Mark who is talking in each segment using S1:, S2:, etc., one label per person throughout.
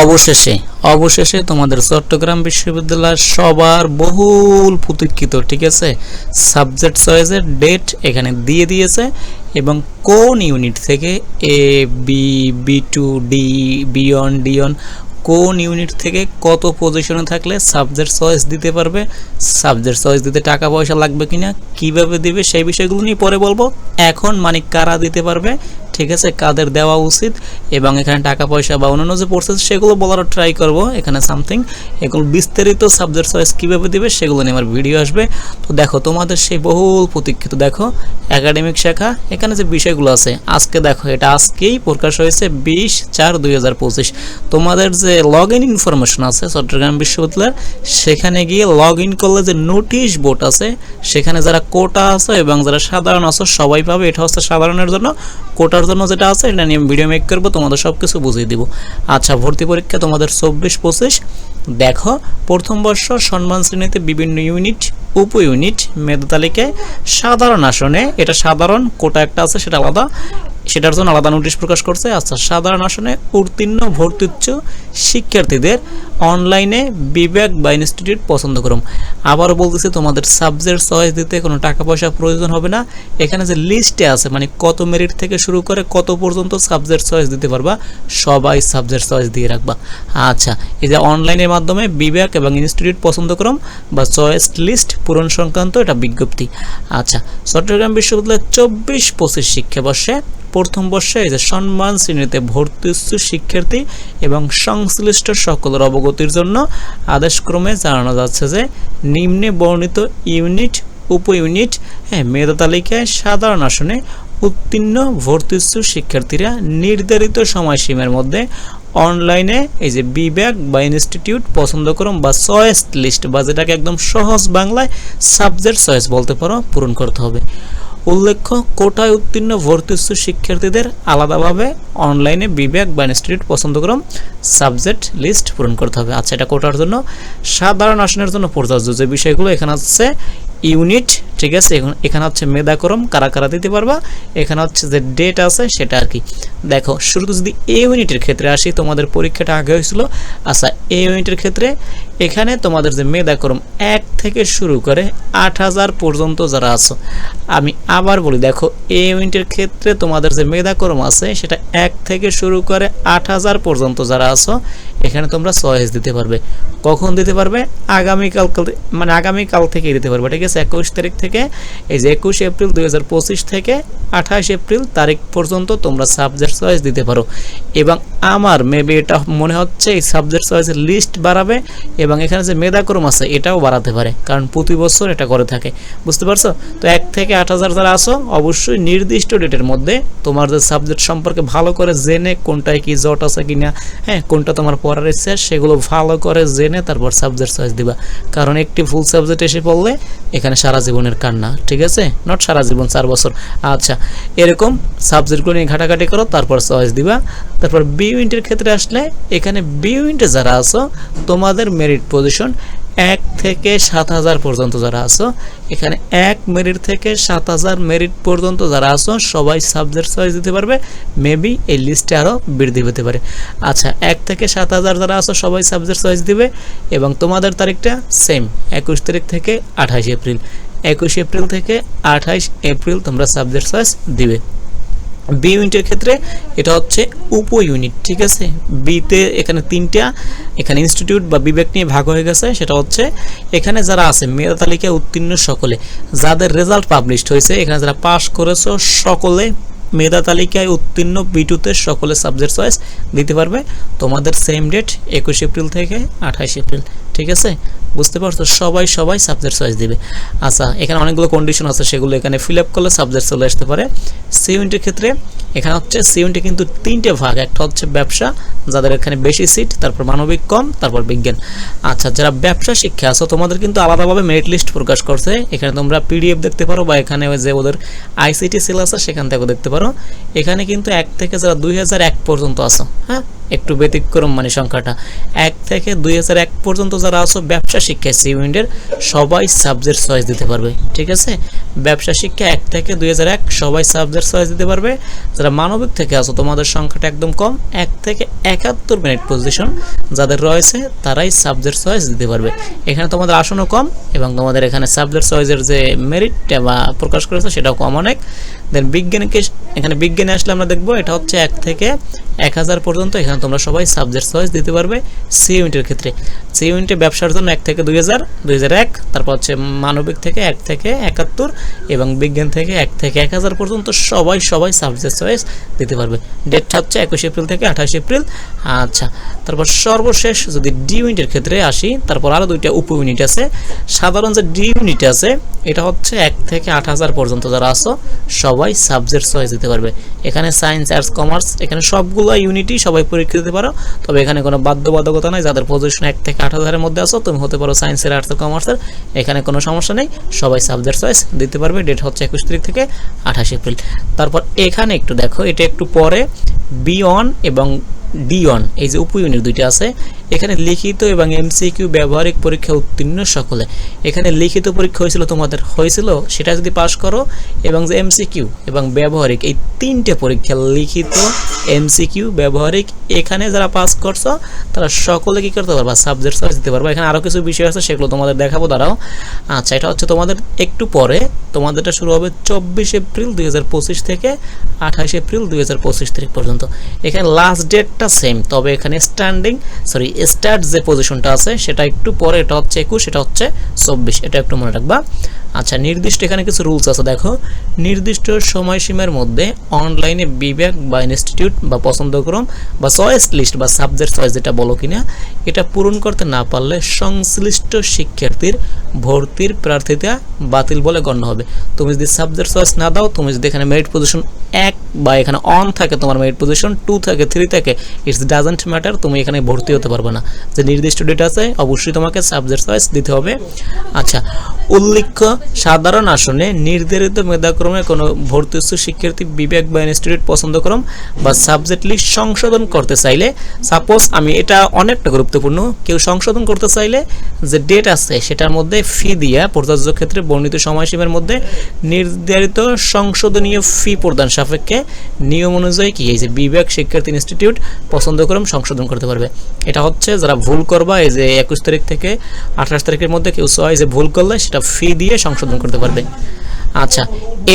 S1: অবশেষে অবশেষে তোমাদের চট্টগ্রাম বিশ্ববিদ্যালয়ের সবার বহুল প্রতীক্ষিত, ঠিক আছে? সাবজেক্ট চয়েসের ডেট এখানে দিয়ে দিয়েছে এবং কোন ইউনিট থেকে A B B to D বিয়ন ডিয়ন কোন ইউনিট থেকে কত পজিশনে থাকলে সাবজেক্ট চয়েস দিতে পারবে? সাবজেক্ট চয়েস দিতে টাকা পয়সা লাগবে কিনা? কীভাবে দিবে? সেই বিষয়গুলো নিয়ে পরে বলব। এখন মানে কারা দিতে পারবে? ঠিক আছে, কাদের দেওয়া উচিত এবং এখানে টাকা পয়সা বা অন্যান্য যে প্রসেস সেগুলো বলারও ট্রাই করব। এখানে সামথিং এগুলো বিস্তারিত সাবজেক্ট চয়েস কীভাবে দিবে, সেগুলো নিয়ে আমার ভিডিও আসবে। তো দেখো, তোমাদের সেই বহুল প্রতীক্ষিত, দেখো একাডেমিক শাখা, এখানে যে বিষয়গুলো আছে, আজকে দেখো, এটা আজকেই প্রকাশ হয়েছে বিশ চার দুই তোমাদের যে লগ ইন ইনফরমেশন আছে, চট্টগ্রাম বিশ্ববিদ্যালয়ের, সেখানে গিয়ে লগ ইন করলে যে নোটিশ বোর্ড আছে, সেখানে যারা কোটা আছে এবং যারা সাধারণ আছে, সবাই পাবে। এটা হচ্ছে সাধারণের জন্য কোটার জন্য যেটা আছে, এটা নিয়ে ভিডিও মেক করব, তোমাদের সব কিছু বুঝিয়ে দিব। আচ্ছা ভর্তি পরীক্ষা তোমাদের চব্বিশ পঁচিশ। দেখো, প্রথম বর্ষ সম্মান শ্রেণীতে বিভিন্ন ইউনিট উপ ইউনিট মেধা তালিকায় সাধারণ আসনে, এটা সাধারণ, কোটা একটা আছে, সেটা আলাদা। সেটার জন্য আলাদা নোটিশ প্রকাশ করছে। আচ্ছা সাধারণ আসনে উত্তীর্ণ ভর্তিচ্ছ শিক্ষার্থীদের অনলাইনে বিবেক বা ইনস্টিটিউট পছন্দ করুন। আবারও বলতেছি, তোমাদের সাবজেক্ট চয়েস দিতে কোনো টাকা পয়সা প্রয়োজন হবে না। এখানে যে লিস্টে আছে মানে কত মেরিট থেকে শুরু করে কত পর্যন্ত সাবজেক্ট চয়েস দিতে পারবা, সবাই সাবজেক্ট চয়েস দিয়ে রাখবা। আচ্ছা এই যে অনলাইনের মাধ্যমে বিবেক এবং ইনস্টিটিউট পছন্দ করুন বা চয়েস লিস্ট পূরণ সংক্রান্ত এটা বিজ্ঞপ্তি। আচ্ছা চট্টগ্রাম বিশ্ববিদ্যালয়ের চব্বিশ পঁচিশ শিক্ষাবর্ষে প্রথম বর্ষে যে সম্মান শ্রেণীতে ভর্তি উচ্চ শিক্ষার্থী এবং সংশ্লিষ্ট সকলের অবগতির জন্য আদেশক্রমে জানানো যাচ্ছে যে নিম্নে বর্ণিত ইউনিট, উপ ইউনিট হ্যাঁ মেধা তালিকায় সাধারণ আসনে উত্তীর্ণ ভর্তি শিক্ষার্থীরা নির্ধারিত সময়সীমার মধ্যে অনলাইনে এই যে বিবেক বা ইনস্টিটিউট পছন্দ করুন বা চয়েস লিস্ট বা যেটাকে একদম সহজ বাংলায় সাবজেক্ট চয়েস বলতে পারো, পূরণ করতে হবে। উল্লেখ্য, কোটায় উত্তীর্ণ ভর্তি উচ্চ শিক্ষার্থীদের আলাদাভাবে অনলাইনে বিবেক বা ইনস্টিটিউট পছন্দ করুন সাবজেক্ট লিস্ট পূরণ করতে হবে। আচ্ছা এটা কোটার জন্য। সাধারণ আসনের জন্য প্রযোজ্য যে বিষয়গুলো এখানে হচ্ছে ইউনিট, ঠিক আছে, এখন এখানে হচ্ছে মেধাক্রম, কারা কারা দিতে পারবা, এখানে হচ্ছে যে ডেট আছে সেটা আর কি। দেখো, শুরুতে যদি এ ইউনিটের ক্ষেত্রে আসি, তোমাদের পরীক্ষাটা আগে হয়েছিল। আচ্ছা এ ইউনিটের ক্ষেত্রে এখানে তোমাদের যে মেধাক্রম এক থেকে শুরু করে আট হাজার পর্যন্ত যারা আছো, আমি আবার বলি, দেখো, এ ইউনিটের ক্ষেত্রে তোমাদের যে মেধাক্রম আছে, সেটা এক থেকে শুরু করে আট হাজার পর্যন্ত যারা আছো, এখানে তোমরা চয়েস দিতে পারবে। কখন দিতে পারবে? আগামীকাল মানে আগামীকাল থেকে দিতে পারবে, ঠিক আছে? একুশ তারিখ থেকে, এই যে একুশ এপ্রিল দু হাজার পঁচিশ থেকে আঠাশ এপ্রিল তারিখ পর্যন্ত তোমরা সাবজেক্ট চয়েস দিতে পারো। এবং আমার মেবি এটা মনে হচ্ছে এই সাবজেক্ট চয়েসের লিস্ট বাড়াবে, এবং এখানে যে মেধাক্রম আছে, এটাও বাড়াতে পারে, কারণ প্রতি বছর এটা করে থাকে। বুঝতে পারছ? তো এক থেকে আট হাজার যারা আসো অবশ্যই নির্দিষ্ট ডেটের মধ্যে তোমার যে সাবজেক্ট সম্পর্কে ভালো করে জেনে কোনটায় কি জট আছে কিনা হ্যাঁ কোনটা তোমার পড়ার ইচ্ছে, সেগুলো ভালো করে জেনে তারপর সাবজেক্ট চয়েস দিবা। কারণ একটি ফুল সাবজেক্ট এসে পড়লে এখানে সারা জীবনের কান্না, ঠিক আছে? নট সারা জীবন, চার বছর। আচ্ছা এরকম সাবজেক্টগুলো নিয়ে ঘাটাঘাটি করো, তারপর চয়েস দিবা। তারপর বি ইউনিটের ক্ষেত্রে আসলে এখানে বি ইউনিটে যারা আছো, তোমাদের মেরিট পজিশন এক থেকে সাত হাজার পর্যন্ত যারা আছো, এখানে এক মেরিট থেকে সাত হাজার মেরিট পর্যন্ত যারা আছো, সবাই সাবজেক্ট চয়েস দিতে পারবে মেবি এই লিস্টে আরও বৃদ্ধি পেতে পারে। আচ্ছা এক থেকে সাত হাজার যারা আছো, সবাই সাবজেক্ট চয়েস দিবে, এবং তোমাদের তারিখটা সেম একুশ তারিখ থেকে আঠাশ এপ্রিল। একুশ এপ্রিল থেকে আঠাইশ এপ্রিল তোমরা সাবজেক্ট চয়েস দিবে। বি ইউনিটের ক্ষেত্রে এটা হচ্ছে উপ ইউনিট ঠিক আছে? বিতে এখানে তিনটা, এখানে ইনস্টিটিউট বা বিবেক নিয়ে ভাগ হয়ে গেছে, সেটা হচ্ছে এখানে যারা আছে, মেধা তালিকায় উত্তীর্ণ সকলে, যাদের রেজাল্ট পাবলিশড হয়েছে, এখানে যারা পাশ করেছ, সকলে মেধা তালিকায় উত্তীর্ণ বিটুতে সকলে সাবজেক্ট চয়েস দিতে পারবে। তোমাদের সেম ডেট একুশ এপ্রিল থেকে আঠাশ এপ্রিল। ঠিক আছে? বুঝতে পারছ? সবাই সবাই সাবজেক্ট চয়েস দিবে। আচ্ছা এখানে অনেকগুলো কন্ডিশন আছে, সেগুলো এখানে ফিল আপ করলে সাবজেক্ট চলে আসতে পারে। সি ইউনিটের ক্ষেত্রে এখানে হচ্ছে সি ইউনিটে কিন্তু তিনটে ভাগ, একটা হচ্ছে ব্যবসা, যাদের এখানে বেশি সিট তারপর মানবিক কম, তারপর বিজ্ঞান। আচ্ছা যারা ব্যবসা শিক্ষা আছো, তোমাদের কিন্তু আলাদাভাবে মেরিট লিস্ট প্রকাশ করছে এখানে তোমরা পিডিএফ দেখতে পারো, বা এখানে ওই যে ওদের আইসিটি সেল আছে, সেখান থেকেও দেখতে পারো। এখানে কিন্তু এক থেকে যারা দুই হাজার এক পর্যন্ত আছো হ্যাঁ? একটু ব্যতিক্রম মানে সংখ্যাটা। এক থেকে দুই এক পর্যন্ত যারা আছো, ব্যবসা শিক্ষায় সি ইউনিটের সবাই সাবজেক্ট চয়েস দিতে পারবে, ঠিক আছে? ব্যবসা শিক্ষা এক থেকে দুই এক সবাই সাবজেক্ট চয়েস দিতে পারবে। যারা মানবিক থেকে আছো, তোমাদের সংখ্যাটা একদম কম, এক থেকে একাত্তর মিনিট পজিশন যাদের রয়েছে, তারাই সাবজেক্ট চয়েস দিতে পারবে। এখানে তোমাদের আসনও কম এবং তোমাদের এখানে সাবজেক্ট চয়েসের যে মেরিটটা বা প্রকাশ করেছে, সেটাও কম অনেক। দেন বিজ্ঞানকে এখানে বিজ্ঞানে আসলে আমরা দেখব এটা হচ্ছে এক থেকে এক হাজার পর্যন্ত এখানে তোমরা সবাই সাবজেক্ট চয়েস দিতে পারবে সি ইউনিটের ক্ষেত্রে। সি ইউনিটে ব্যবসার জন্য এক থেকে দুই হাজার দুই হাজার এক, তারপর হচ্ছে মানবিক থেকে এক থেকে একাত্তর এবং বিজ্ঞান থেকে এক থেকে এক হাজার পর্যন্ত সবাই সবাই সাবজেক্ট চয়েস দিতে পারবে। ডেটটা হচ্ছে একুশে এপ্রিল থেকে আঠাশ এপ্রিল। আচ্ছা তারপর সর্বশেষ যদি ডি ইউনিটের ক্ষেত্রে আসি, তারপর আরও দুইটা উপ ইউনিট আছে। সাধারণ যে ডি ইউনিট আছে, এটা হচ্ছে এক থেকে আট হাজার পর্যন্ত যারা আসো সবাই সাবজেক্ট চয়েস দিতে পারবে। এখানে সায়েন্স আর্টস কমার্স এখানে সবগুলো ইউনিটই সবাই পরীক্ষা দিতে পারো। তবে এখানে কোনো বাধ্যবাধকতা নাই, যাদের পজিশন এক থেকে হাজারের মধ্যে আসো তুমি হতে পারো সায়েন্সের আর্থ কমার্সের এখানে কোনো সমস্যা নেই। সবাই সাবজেক্ট চয়েস দিতে পারবে ডেট হচ্ছে একুশ তারিখ থেকে আঠাশ এপ্রিল। তারপর এখানে একটু দেখো, এটা একটু পরে বি অন এবং ডি অন এই যে উপ ইউনিট দুইটা আছে এখানে লিখিত এবং এমসিকিউ ব্যবহারিক পরীক্ষা উত্তীর্ণ সকলে। এখানে লিখিত পরীক্ষা হয়েছিল, তোমাদের হয়েছিল, সেটা যদি পাশ করো, এবং যে এমসিকিউ এবং ব্যবহারিক, এই তিনটে পরীক্ষা, লিখিত এমসিকিউ ব্যবহারিক, এখানে যারা পাস করছ, তারা সকলে কি করতে পারবা? সাবজেক্ট চয়েস দিতে পারবা। এখানে আরও কিছু বিষয় আছে, সেগুলো তোমাদের দেখাবো, দাঁড়াও। আচ্ছা এটা হচ্ছে তোমাদের একটু পরে তোমাদেরটা শুরু হবে চব্বিশ এপ্রিল দুই হাজার পঁচিশ থেকে আঠাশ এপ্রিল দুই হাজার পঁচিশ তারিখ পর্যন্ত। এখানে লাস্ট ডেটটা সেম তবে এখানে স্ট্যান্ডিং সরি স্টার্ট যে পজিশনটা আছে, সেটা একটু পরে, এটা হচ্ছে একুশ, এটা হচ্ছে চব্বিশ, এটা একটু মনে রাখবা। আচ্ছা নির্দিষ্ট এখানে কিছু রুলস আছে, দেখো। নির্দিষ্ট সময়সীমার মধ্যে অনলাইনে বিভাগ বা ইনস্টিটিউট বা পছন্দক্রম বা চয়েস লিস্ট বা সাবজেক্ট চয়েস যেটা বলো কিনা, এটা পূরণ করতে না পারলে সংশ্লিষ্ট শিক্ষার্থীর ভর্তির প্রার্থিতা বাতিল বলে গণ্য হবে। তুমি যদি সাবজেক্ট চয়েস না দাও, তুমি যদি এখানে মেরিট পজিশন এক বা এখানে অন থাকে, তোমার মেরিট পজিশন টু থাকে থ্রি থাকে ইটস ডাজেন্ট ম্যাটার তুমি এখানে ভর্তি হতে পারবে না। যে নির্দিষ্ট ডেট আছে অবশ্যই তোমাকে সাবজেক্ট ওয়াইজ দিতে হবে। আচ্ছা উল্লেখ্য, সাধারণ আসনে নির্ধারিত মেধাক্রমে কোনো ভর্তি শিক্ষার্থী বিবেক বা ইনস্টিটিউট পছন্দক্রম বা সাবজেক্ট লিস্ট সংশোধন করতে চাইলে সাপোজ আমি এটা অনেকটা গুরুত্বপূর্ণ, কেউ সংশোধন করতে চাইলে যে ডেট আছে সেটার মধ্যে ফি দিয়া প্রযোজ্য ক্ষেত্রে বর্ণিত সময়সীমার মধ্যে নির্ধারিত সংশোধনীয় ফি প্রদান সাপেক্ষে নিয়ম অনুযায়ী কি এই যে বিবেক শিক্ষার্থী ইনস্টিটিউট পছন্দক্রম সংশোধন করতে পারবে। এটা হচ্ছে যারা ভুল করবা, এই যে একুশ তারিখ থেকে আঠাশ তারিখের মধ্যে কেউ চয় যে ভুল করলে সেটা ফি দিয়ে সংশোধন করতে পারবে। আচ্ছা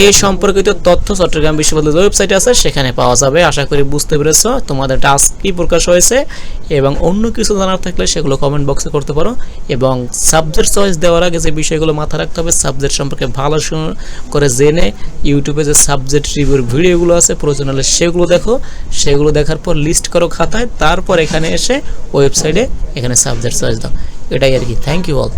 S1: এই সম্পর্কিত তথ্য চট্টগ্রাম বিশ্ববিদ্যালয়ের ওয়েবসাইটে আছে, সেখানে পাওয়া যাবে। আশা করি বুঝতে পেরেছ তোমাদের টাস্ক কি প্রকাশ হয়েছে এবং অন্য কিছু জানার থাকলে সেগুলো কমেন্ট বক্সে করতে পারো। এবং সাবজেক্ট চয়েস দেওয়ার আগে যে বিষয়গুলো মাথায় রাখতে হবে সাবজেক্ট সম্পর্কে ভালো করে জেনে ইউটিউবে যে সাবজেক্ট রিভিউর ভিডিওগুলো আছে, প্রয়োজন হলে সেগুলো দেখো। সেগুলো দেখার পর লিস্ট করো খাতায়, তারপর এখানে এসে ওয়েবসাইটে এখানে সাবজেক্ট চয়েস দাও। এটাই আর কি। Thank you all